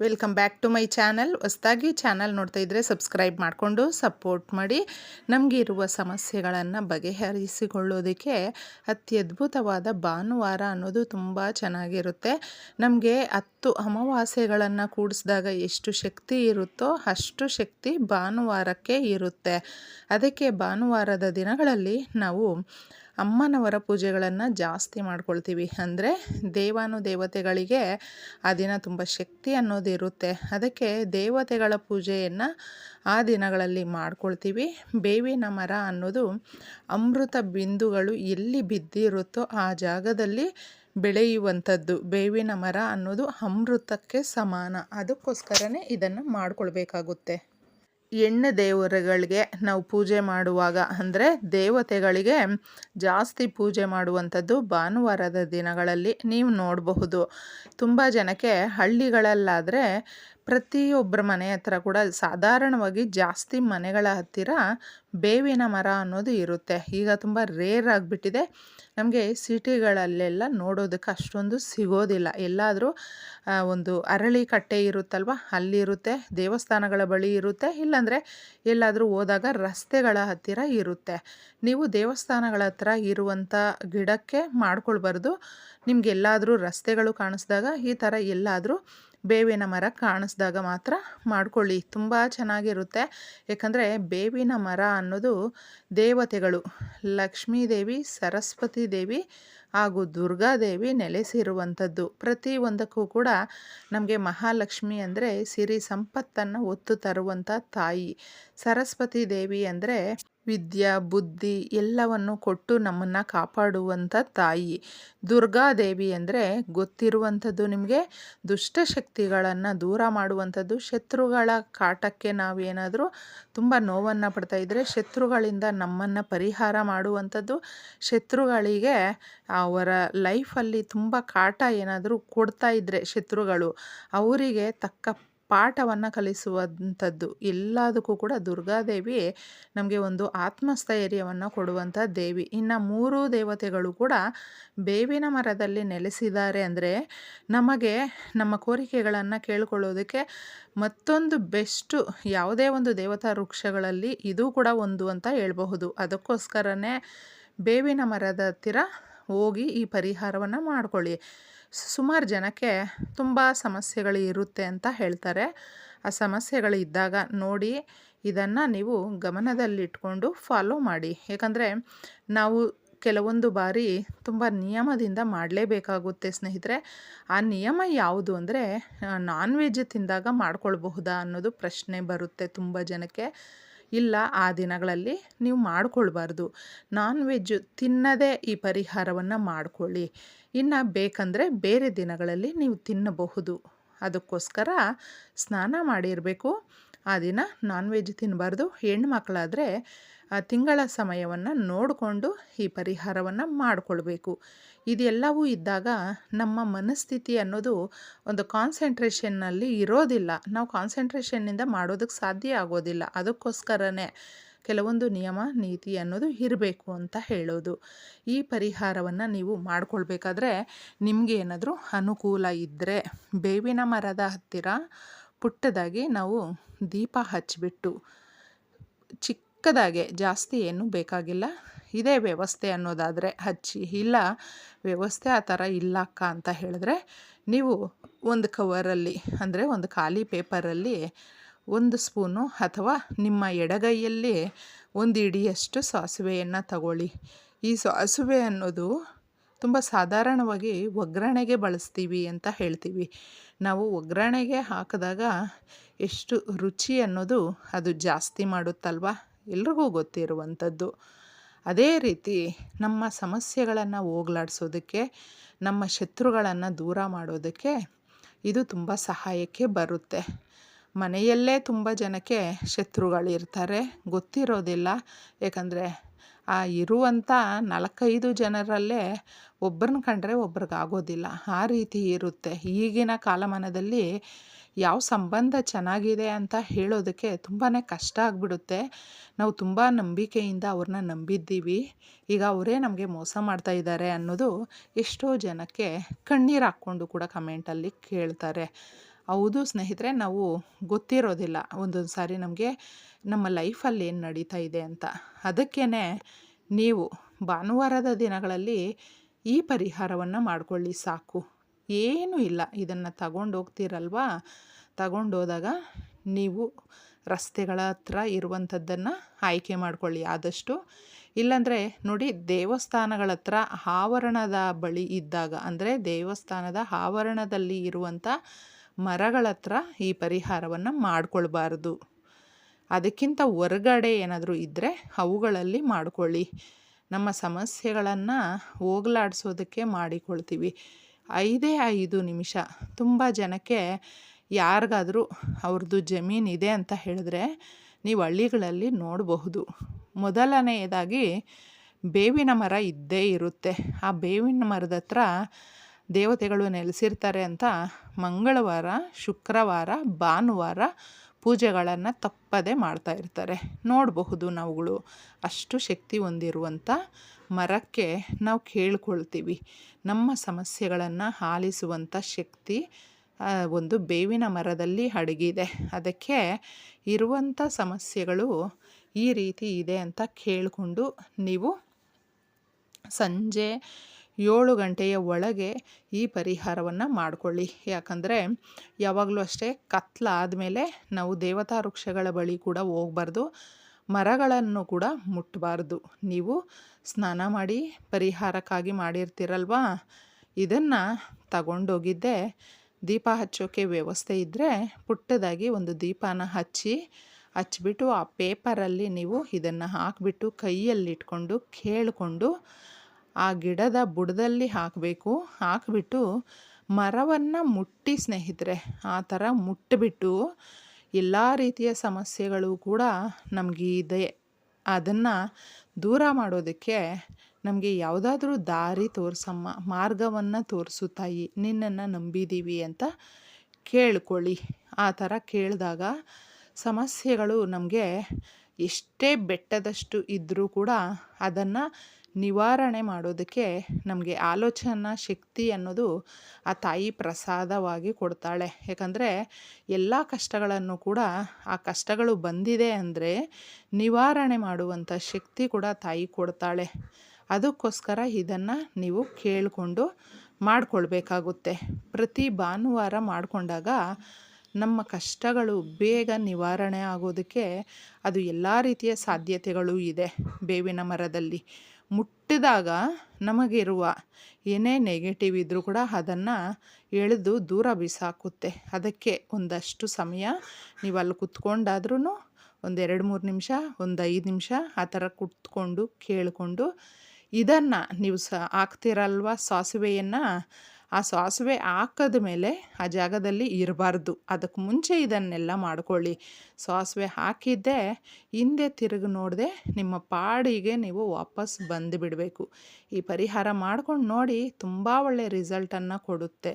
Welcome back to my channel ಹೊಸ್ದಾಗಿ channel ನೋಡ್ತಾ ಇದ್ದರೆ ಸಬ್ಸ್ಕ್ರೈಬ್ ಮಾಡಿಕೊಂಡು ಸಪೋರ್ಟ್ ಮಾಡಿ. ನಮಗೆ ಇರುವ ಸಮಸ್ಯೆಗಳನ್ನು ಬಗೆಹರಿಸಿಕೊಳ್ಳೋದಕ್ಕೆ ಅತ್ಯದ್ಭುತವಾದ ಭಾನುವಾರ ಅನ್ನೋದು ತುಂಬ ಚೆನ್ನಾಗಿರುತ್ತೆ. ನಮಗೆ ಹತ್ತು ಅಮಾವಾಸ್ಯೆಗಳನ್ನು ಕೂಡಿಸಿದಾಗ ಎಷ್ಟು ಶಕ್ತಿ ಇರುತ್ತೋ ಅಷ್ಟು ಶಕ್ತಿ ಭಾನುವಾರಕ್ಕೆ ಇರುತ್ತೆ. ಅದಕ್ಕೆ ಭಾನುವಾರದ ದಿನಗಳಲ್ಲಿ ನಾವು ಅಮ್ಮನವರ ಪೂಜೆಗಳನ್ನು ಜಾಸ್ತಿ ಮಾಡ್ಕೊಳ್ತೀವಿ. ಅಂದರೆ ದೇವಾನು ದೇವತೆಗಳಿಗೆ ಆ ದಿನ ತುಂಬ ಶಕ್ತಿ ಅನ್ನೋದು ಇರುತ್ತೆ. ಅದಕ್ಕೆ ದೇವತೆಗಳ ಪೂಜೆಯನ್ನು ಆ ದಿನಗಳಲ್ಲಿ ಮಾಡ್ಕೊಳ್ತೀವಿ. ಬೇವಿನ ಮರ ಅನ್ನೋದು ಅಮೃತ ಬಿಂದುಗಳು ಎಲ್ಲಿ ಬಿದ್ದಿರುತ್ತೋ ಆ ಜಾಗದಲ್ಲಿ ಬೆಳೆಯುವಂಥದ್ದು. ಬೇವಿನ ಮರ ಅನ್ನೋದು ಅಮೃತಕ್ಕೆ ಸಮಾನ. ಅದಕ್ಕೋಸ್ಕರನೇ ಇದನ್ನು ಮಾಡ್ಕೊಳ್ಬೇಕಾಗುತ್ತೆ. ಹೆಣ್ಣು ದೇವರುಗಳಿಗೆ ನಾವು ಪೂಜೆ ಮಾಡುವಾಗ, ಅಂದರೆ ದೇವತೆಗಳಿಗೆ ಜಾಸ್ತಿ ಪೂಜೆ ಮಾಡುವಂಥದ್ದು ಭಾನುವಾರದ ದಿನಗಳಲ್ಲಿ ನೀವು ನೋಡಬಹುದು. ತುಂಬ ಜನಕ್ಕೆ ಹಳ್ಳಿಗಳಲ್ಲಾದರೆ ಪ್ರತಿಯೊಬ್ಬರ ಮನೆ ಹತ್ರ ಕೂಡ ಸಾಧಾರಣವಾಗಿ ಜಾಸ್ತಿ ಮನೆಗಳ ಹತ್ತಿರ ಬೇವಿನ ಮರ ಅನ್ನೋದು ಇರುತ್ತೆ. ಈಗ ತುಂಬ ರೇರ್ ಆಗಿಬಿಟ್ಟಿದೆ. ನಮಗೆ ಸಿಟಿಗಳಲ್ಲೆಲ್ಲ ನೋಡೋದಕ್ಕೆ ಅಷ್ಟೊಂದು ಸಿಗೋದಿಲ್ಲ. ಎಲ್ಲಾದರೂ ಒಂದು ಅರಳಿ ಕಟ್ಟೆ ಇರುತ್ತಲ್ವ? ಅಲ್ಲಿರುತ್ತೆ ದೇವಸ್ಥಾನಗಳ ಬಳಿ ಇರುತ್ತೆ, ಇಲ್ಲಾಂದರೆ ಎಲ್ಲಾದರೂ ಹೋದಾಗ ರಸ್ತೆಗಳ ಹತ್ತಿರ ಇರುತ್ತೆ. ನೀವು ದೇವಸ್ಥಾನಗಳ ಹತ್ರ ಇರುವಂಥ ಗಿಡಕ್ಕೆ ಮಾಡ್ಕೊಳ್ಬಾರ್ದು. ನಿಮಗೆಲ್ಲಾದರೂ ರಸ್ತೆಗಳು ಕಾಣಿಸ್ದಾಗ ಈ ಥರ ಎಲ್ಲಾದರೂ ಬೇವಿನ ಮರ ಕಾಣಿಸ್ದಾಗ ಮಾತ್ರ ಮಾಡ್ಕೊಳ್ಳಿ. ತುಂಬ ಚೆನ್ನಾಗಿರುತ್ತೆ. ಏಕೆಂದರೆ ಬೇವಿನ ಮರ ಅನ್ನೋದು ದೇವತೆಗಳು. ಲಕ್ಷ್ಮೀ ದೇವಿ, ಸರಸ್ವತಿ ದೇವಿ ಹಾಗೂ ದುರ್ಗಾದೇವಿ ನೆಲೆಸಿರುವಂಥದ್ದು. ಪ್ರತಿಯೊಂದಕ್ಕೂ ಕೂಡ ನಮಗೆ ಮಹಾಲಕ್ಷ್ಮಿ ಅಂದರೆ ಸಿರಿ ಸಂಪತ್ತನ್ನು ಒತ್ತು ತರುವಂಥ ತಾಯಿ. ಸರಸ್ವತಿ ದೇವಿ ಅಂದರೆ ವಿದ್ಯೆ, ಬುದ್ಧಿ ಎಲ್ಲವನ್ನು ಕೊಟ್ಟು ನಮ್ಮನ್ನು ಕಾಪಾಡುವಂಥ ತಾಯಿ. ದುರ್ಗಾದೇವಿ ಅಂದರೆ ಗೊತ್ತಿರುವಂಥದ್ದು ನಿಮಗೆ. ದುಷ್ಟಶಕ್ತಿಗಳನ್ನು ದೂರ ಮಾಡುವಂಥದ್ದು. ಶತ್ರುಗಳ ಕಾಟಕ್ಕೆ ನಾವೇನಾದರೂ ತುಂಬ ನೋವನ್ನು ಪಡ್ತಾ ಇದ್ದರೆ ಶತ್ರುಗಳಿಂದ ನಮ್ಮನ್ನು ಪರಿಹಾರ ಮಾಡುವಂಥದ್ದು. ಶತ್ರುಗಳಿಗೆ ಅವರ ಲೈಫಲ್ಲಿ ತುಂಬ ಕಾಟ ಏನಾದರೂ ಕೊಡ್ತಾ ಇದ್ದರೆ ಶತ್ರುಗಳು, ಅವರಿಗೆ ತಕ್ಕ ಪಾಠವನ್ನು ಕಲಿಸುವಂಥದ್ದು. ಎಲ್ಲದಕ್ಕೂ ಕೂಡ ದುರ್ಗಾದೇವಿ ನಮಗೆ ಒಂದು ಆತ್ಮಸ್ಥೈರ್ಯವನ್ನು ಕೊಡುವಂಥ ದೇವಿ. ಇನ್ನು ಮೂರೂ ದೇವತೆಗಳು ಕೂಡ ಬೇವಿನ ಮರದಲ್ಲಿ ನೆಲೆಸಿದ್ದಾರೆ ಅಂದರೆ ನಮಗೆ ನಮ್ಮ ಕೋರಿಕೆಗಳನ್ನು ಕೇಳ್ಕೊಳ್ಳೋದಕ್ಕೆ ಮತ್ತೊಂದು ಬೆಸ್ಟು ಯಾವುದೇ ಒಂದು ದೇವತಾ ವೃಕ್ಷಗಳಲ್ಲಿ ಇದು ಕೂಡ ಒಂದು ಅಂತ ಹೇಳ್ಬಹುದು. ಅದಕ್ಕೋಸ್ಕರನೇ ಬೇವಿನ ಮರದ ಹತ್ತಿರ ಹೋಗಿ ಈ ಪರಿಹಾರವನ್ನು ಮಾಡ್ಕೊಳ್ಳಿ. ಸುಮಾರು ಜನಕ್ಕೆ ತುಂಬ ಸಮಸ್ಯೆಗಳು ಇರುತ್ತೆ ಅಂತ ಹೇಳ್ತಾರೆ. ಆ ಸಮಸ್ಯೆಗಳು ಇದ್ದಾಗ ನೋಡಿ ಇದನ್ನು ನೀವು ಗಮನದಲ್ಲಿಟ್ಕೊಂಡು ಫಾಲೋ ಮಾಡಿ. ಏಕೆಂದರೆ ನಾವು ಕೆಲವೊಂದು ಬಾರಿ ತುಂಬ ನಿಯಮದಿಂದ ಮಾಡಲೇಬೇಕಾಗುತ್ತೆ ಸ್ನೇಹಿತರೆ. ಆ ನಿಯಮ ಯಾವುದು ಅಂದರೆ, ನಾನ್ ವೆಜ್ ತಿಂದಾಗ ಮಾಡ್ಕೊಳ್ಬಹುದಾ ಅನ್ನೋದು ಪ್ರಶ್ನೆ ಬರುತ್ತೆ ತುಂಬ ಜನಕ್ಕೆ. ಇಲ್ಲ, ಆ ದಿನಗಳಲ್ಲಿ ನೀವು ಮಾಡ್ಕೊಳ್ಬಾರ್ದು. ನಾನ್ ವೆಜ್ ತಿನ್ನದೇ ಈ ಪರಿಹಾರವನ್ನು ಮಾಡಿಕೊಳ್ಳಿ. ಇನ್ನು ಬೇಕಂದರೆ ಬೇರೆ ದಿನಗಳಲ್ಲಿ ನೀವು ತಿನ್ನಬಹುದು. ಅದಕ್ಕೋಸ್ಕರ ಸ್ನಾನ ಮಾಡಿರಬೇಕು. ಆ ದಿನ ನಾನ್ ವೆಜ್ ತಿನ್ನಬಾರ್ದು ಹೆಣ್ಮಕ್ಳಾದರೆ ತಿಂಗಳ ಸಮಯವನ್ನು ನೋಡಿಕೊಂಡು ಈ ಪರಿಹಾರವನ್ನು ಮಾಡಿಕೊಳ್ಬೇಕು. ಇದೆಲ್ಲವೂ ಇದ್ದಾಗ ನಮ್ಮ ಮನಸ್ಥಿತಿ ಅನ್ನೋದು ಒಂದು ಕಾನ್ಸಂಟ್ರೇಷನ್ನಲ್ಲಿ ಇರೋದಿಲ್ಲ. ನಾವು ಕಾನ್ಸಂಟ್ರೇಷನ್ನಿಂದ ಮಾಡೋದಕ್ಕೆ ಸಾಧ್ಯ ಆಗೋದಿಲ್ಲ. ಅದಕ್ಕೋಸ್ಕರನೇ ಕೆಲವೊಂದು ನಿಯಮ, ನೀತಿ ಅನ್ನೋದು ಇರಬೇಕು ಅಂತ ಹೇಳೋದು. ಈ ಪರಿಹಾರವನ್ನು ನೀವು ಮಾಡಿಕೊಳ್ಬೇಕಾದ್ರೆ ನಿಮಗೆ ಏನಾದರೂ ಅನುಕೂಲ ಇದ್ದರೆ ಬೇವಿನ ಮರದ ಹತ್ತಿರ ಪುಟ್ಟದಾಗಿ ನಾವು ದೀಪ ಹಚ್ಚಿಬಿಟ್ಟು ಚಿಕ್ಕದಾಗೆ ಜಾಸ್ತಿ ಏನೂ ಬೇಕಾಗಿಲ್ಲ. ಇದೇ ವ್ಯವಸ್ಥೆ ಅನ್ನೋದಾದರೆ ಹಚ್ಚಿ. ಇಲ್ಲ, ವ್ಯವಸ್ಥೆ ಆ ಥರ ಇಲ್ಲ ಅಕ್ಕ ಅಂತ ಹೇಳಿದ್ರೆ ನೀವು ಒಂದು ಕವರಲ್ಲಿ, ಅಂದರೆ ಒಂದು ಖಾಲಿ ಪೇಪರಲ್ಲಿ ಒಂದು ಸ್ಪೂನು ಅಥವಾ ನಿಮ್ಮ ಎಡಗೈಯಲ್ಲಿ ಒಂದು ಇಡಿಯಷ್ಟು ಸಾಸಿವೆಯನ್ನು ತಗೊಳ್ಳಿ. ಈ ಸಾಸಿವೆ ಅನ್ನೋದು ತುಂಬ ಸಾಧಾರಣವಾಗಿ ಒಗ್ಗರಣೆಗೆ ಬಳಸ್ತೀವಿ ಅಂತ ಹೇಳ್ತೀವಿ. ನಾವು ಒಗ್ಗರಣೆಗೆ ಹಾಕಿದಾಗ ಎಷ್ಟು ರುಚಿ ಅನ್ನೋದು ಅದು ಜಾಸ್ತಿ ಮಾಡುತ್ತಲ್ವ? ಎಲ್ರಿಗೂ ಗೊತ್ತಿರುವಂಥದ್ದು. ಅದೇ ರೀತಿ ನಮ್ಮ ಸಮಸ್ಯೆಗಳನ್ನು ಹೋಗ್ಲಾಡ್ಸೋದಕ್ಕೆ, ನಮ್ಮ ಶತ್ರುಗಳನ್ನು ದೂರ ಮಾಡೋದಕ್ಕೆ ಇದು ತುಂಬ ಸಹಾಯಕ್ಕೆ ಬರುತ್ತೆ. ಮನೆಯಲ್ಲೇ ತುಂಬ ಜನಕ್ಕೆ ಶತ್ರುಗಳಿರ್ತಾರೆ. ಗೊತ್ತಿರೋದಿಲ್ಲ. ಏಕೆಂದರೆ ಆ ಇರುವಂಥ ನಾಲ್ಕೈದು ಜನರಲ್ಲೇ ಒಬ್ಬರನ್ನ ಕಂಡ್ರೆ ಒಬ್ರಿಗಾಗೋದಿಲ್ಲ. ಆ ರೀತಿ ಇರುತ್ತೆ. ಈಗಿನ ಕಾಲಮಾನದಲ್ಲಿ ಯಾವ ಸಂಬಂಧ ಚೆನ್ನಾಗಿದೆ ಅಂತ ಹೇಳೋದಕ್ಕೆ ತುಂಬಾ ಕಷ್ಟ ಆಗಿಬಿಡುತ್ತೆ. ನಾವು ತುಂಬ ನಂಬಿಕೆಯಿಂದ ಅವ್ರನ್ನ ನಂಬಿದ್ದೀವಿ. ಈಗ ಅವರೇ ನಮಗೆ ಮೋಸ ಮಾಡ್ತಾ ಇದ್ದಾರೆ ಅನ್ನೋದು ಎಷ್ಟೋ ಜನಕ್ಕೆ ಕಣ್ಣೀರು ಹಾಕ್ಕೊಂಡು ಕೂಡ ಕಮೆಂಟಲ್ಲಿ ಕೇಳ್ತಾರೆ. ಹೌದು ಸ್ನೇಹಿತರೆ, ನಾವು ಗೊತ್ತಿರೋದಿಲ್ಲ. ಒಂದೊಂದು ಸಾರಿ ನಮಗೆ ನಮ್ಮ ಲೈಫಲ್ಲಿ ಏನು ನಡೀತಾ ಇದೆ ಅಂತ. ಅದಕ್ಕೇ ನೀವು ಭಾನುವಾರದ ದಿನಗಳಲ್ಲಿ ಈ ಪರಿಹಾರವನ್ನು ಮಾಡಿಕೊಳ್ಳಿ ಸಾಕು. ಏನೂ ಇಲ್ಲ. ಇದನ್ನು ತಗೊಂಡು ಹೋಗ್ತೀರಲ್ವಾ ತಗೊಂಡೋದಾಗ ನೀವು ರಸ್ತೆಗಳ ಹತ್ರ ಇರುವಂಥದ್ದನ್ನು ಆಯ್ಕೆ ಮಾಡಿಕೊಳ್ಳಿ. ಆದಷ್ಟು ಇಲ್ಲಾಂದರೆ ನೋಡಿ ದೇವಸ್ಥಾನಗಳ ಹತ್ರ ಆವರಣದ ಬಳಿ ಇದ್ದಾಗ, ಅಂದರೆ ದೇವಸ್ಥಾನದ ಆವರಣದಲ್ಲಿ ಇರುವಂಥ ಮರಗಳ ಹತ್ರ ಈ ಪರಿಹಾರವನ್ನು ಮಾಡಿಕೊಳ್ಬಾರ್ದು. ಅದಕ್ಕಿಂತ ಹೊರಗಡೆ ಏನಾದರೂ ಇದ್ದರೆ ಅವುಗಳಲ್ಲಿ ಮಾಡಿಕೊಳ್ಳಿ. ನಮ್ಮ ಸಮಸ್ಯೆಗಳನ್ನು ಹೋಗಲಾಡಿಸೋದಕ್ಕೆ ಮಾಡಿಕೊಳ್ತೀವಿ. ಐದೇ ಐದು ನಿಮಿಷ. ತುಂಬ ಜನಕ್ಕೆ ಯಾರಿಗಾದರೂ ಅವ್ರದ್ದು ಜಮೀನಿದೆ ಅಂತ ಹೇಳಿದ್ರೆ ನೀವು ಹಳ್ಳಿಗಳಲ್ಲಿ ನೋಡಬಹುದು. ಮೊದಲನೆಯದಾಗಿ ಬೇವಿನ ಮರ ಇದ್ದೇ ಇರುತ್ತೆ. ಆ ಬೇವಿನ ಮರದ ಹತ್ರ ದೇವತೆಗಳು ನೆಲೆಸಿರ್ತಾರೆ ಅಂತ ಮಂಗಳವಾರ, ಶುಕ್ರವಾರ, ಭಾನುವಾರ ಪೂಜೆಗಳನ್ನು ತಪ್ಪದೆ ಮಾಡ್ತಾ ಇರ್ತಾರೆ. ನೋಡಬಹುದು ನಾವುಗಳು ಅಷ್ಟು ಶಕ್ತಿ ಹೊಂದಿರುವಂಥ ಮರಕ್ಕೆ ನಾವು ಕೇಳ್ಕೊಳ್ತೀವಿ. ನಮ್ಮ ಸಮಸ್ಯೆಗಳನ್ನು ಆಲಿಸುವಂಥ ಶಕ್ತಿ ಒಂದು ಬೇವಿನ ಮರದಲ್ಲಿ ಅಡಗಿದೆ. ಅದಕ್ಕೆ ಇರುವಂಥ ಸಮಸ್ಯೆಗಳು ಈ ರೀತಿ ಇದೆ ಅಂತ ಕೇಳಿಕೊಂಡು ನೀವು ಸಂಜೆ ಏಳು ಗಂಟೆಯ ಒಳಗೆ ಈ ಪರಿಹಾರವನ್ನು ಮಾಡಿಕೊಳ್ಳಿ. ಯಾಕಂದರೆ ಯಾವಾಗಲೂ ಅಷ್ಟೇ ಕತ್ಲಾದಮೇಲೆ ನಾವು ದೇವತಾ ವೃಕ್ಷಗಳ ಬಳಿ ಕೂಡ ಹೋಗಬಾರ್ದು, ಮರಗಳನ್ನು ಕೂಡ ಮುಟ್ಟಬಾರ್ದು ನೀವು ಸ್ನಾನ ಮಾಡಿ ಪರಿಹಾರಕ್ಕಾಗಿ ಮಾಡಿರ್ತೀರಲ್ವಾ? ಇದನ್ನು ತಗೊಂಡೋಗಿದ್ದೆ. ದೀಪ ಹಚ್ಚೋಕ್ಕೆ ವ್ಯವಸ್ಥೆ ಇದ್ದರೆ ಪುಟ್ಟದಾಗಿ ಒಂದು ದೀಪನ ಹಚ್ಚಿ, ಹಚ್ಚಿಬಿಟ್ಟು ಆ ಪೇಪರಲ್ಲಿ ನೀವು ಇದನ್ನು ಹಾಕಿಬಿಟ್ಟು ಕೈಯಲ್ಲಿಟ್ಕೊಂಡು ಕೇಳಿಕೊಂಡು ಆ ಗಿಡದ ಬುಡದಲ್ಲಿ ಹಾಕಬೇಕು. ಹಾಕಿಬಿಟ್ಟು ಮರವನ್ನು ಮುಟ್ಟಿ ಸ್ನೇಹಿತರೆ, ಆ ಥರ ಮುಟ್ಟಿಬಿಟ್ಟು ಎಲ್ಲ ರೀತಿಯ ಸಮಸ್ಯೆಗಳು ಕೂಡ ನಮಗೆ ಇದೆ. ಅದನ್ನು ದೂರ ಮಾಡೋದಕ್ಕೆ ನಮಗೆ ಯಾವುದಾದ್ರೂ ದಾರಿ ತೋರಿಸಮ್ಮ, ಮಾರ್ಗವನ್ನು ತೋರಿಸು ತಾಯಿ, ನಿನ್ನನ್ನು ನಂಬಿದ್ದೀವಿ ಅಂತ ಕೇಳ್ಕೊಳ್ಳಿ. ಆ ಥರ ಕೇಳಿದಾಗ ಸಮಸ್ಯೆಗಳು ನಮಗೆ ಎಷ್ಟೇ ಬೆಟ್ಟದಷ್ಟು ಇದ್ದರೂ ಕೂಡ ಅದನ್ನು ನಿವಾರಣೆ ಮಾಡೋದಕ್ಕೆ ನಮಗೆ ಆಲೋಚನಾ ಶಕ್ತಿ ಅನ್ನೋದು ಆ ತಾಯಿ ಪ್ರಸಾದವಾಗಿ ಕೊಡ್ತಾಳೆ. ಯಾಕಂದರೆ ಎಲ್ಲ ಕಷ್ಟಗಳನ್ನು ಕೂಡ ಆ ಕಷ್ಟಗಳು ಬಂದಿದೆ ಅಂದರೆ ನಿವಾರಣೆ ಮಾಡುವಂಥ ಶಕ್ತಿ ಕೂಡ ತಾಯಿ ಕೊಡ್ತಾಳೆ. ಅದಕ್ಕೋಸ್ಕರ ಇದನ್ನು ನೀವು ಕೇಳಿಕೊಂಡು ಮಾಡಿಕೊಳ್ಬೇಕಾಗುತ್ತೆ. ಪ್ರತಿ ಭಾನುವಾರ ಮಾಡಿಕೊಂಡಾಗ ನಮ್ಮ ಕಷ್ಟಗಳು ಬೇಗ ನಿವಾರಣೆ ಆಗೋದಕ್ಕೆ ಅದು ಎಲ್ಲ ರೀತಿಯ ಸಾಧ್ಯತೆಗಳು ಇದೆ ಬೇವಿನ ಮರದಲ್ಲಿ. ಮುಟ್ಟಿದಾಗ ನಮಗಿರುವ ಏನೇ ನೆಗೆಟಿವ್ ಇದ್ದರೂ ಕೂಡ ಅದನ್ನು ಎಳೆದು ದೂರ ಬಿಸಾಕುತ್ತೆ. ಅದಕ್ಕೆ ಒಂದಷ್ಟು ಸಮಯ ನೀವು ಅಲ್ಲಿ ಕುತ್ಕೊಂಡಾದ್ರೂ ಒಂದು ಎರಡು ಮೂರು ನಿಮಿಷ, ಒಂದು ಐದು ನಿಮಿಷ ಆ ಥರ ಕುತ್ಕೊಂಡು ಕೇಳಿಕೊಂಡು ಇದನ್ನು ನೀವು ಸ ಹಾಕ್ತಿರಲ್ವ ಸಾಸಿವೆಯನ್ನು? ಆ ಸಾಸಿವೆ ಹಾಕದ ಮೇಲೆ ಆ ಜಾಗದಲ್ಲಿ ಇರಬಾರ್ದು. ಅದಕ್ಕೆ ಮುಂಚೆ ಇದನ್ನೆಲ್ಲ ಮಾಡ್ಕೊಳ್ಳಿ. ಸಾಸಿವೆ ಹಾಕಿದ್ದೆ, ಹಿಂದೆ ತಿರುಗಿ ನೋಡದೆ ನಿಮ್ಮ ಪಾಡಿಗೆ ನೀವು ವಾಪಸ್ ಬಂದು ಬಿಡಬೇಕು. ಈ ಪರಿಹಾರ ಮಾಡ್ಕೊಂಡು ನೋಡಿ ತುಂಬ ಒಳ್ಳೆಯ ರಿಸಲ್ಟನ್ನು ಕೊಡುತ್ತೆ.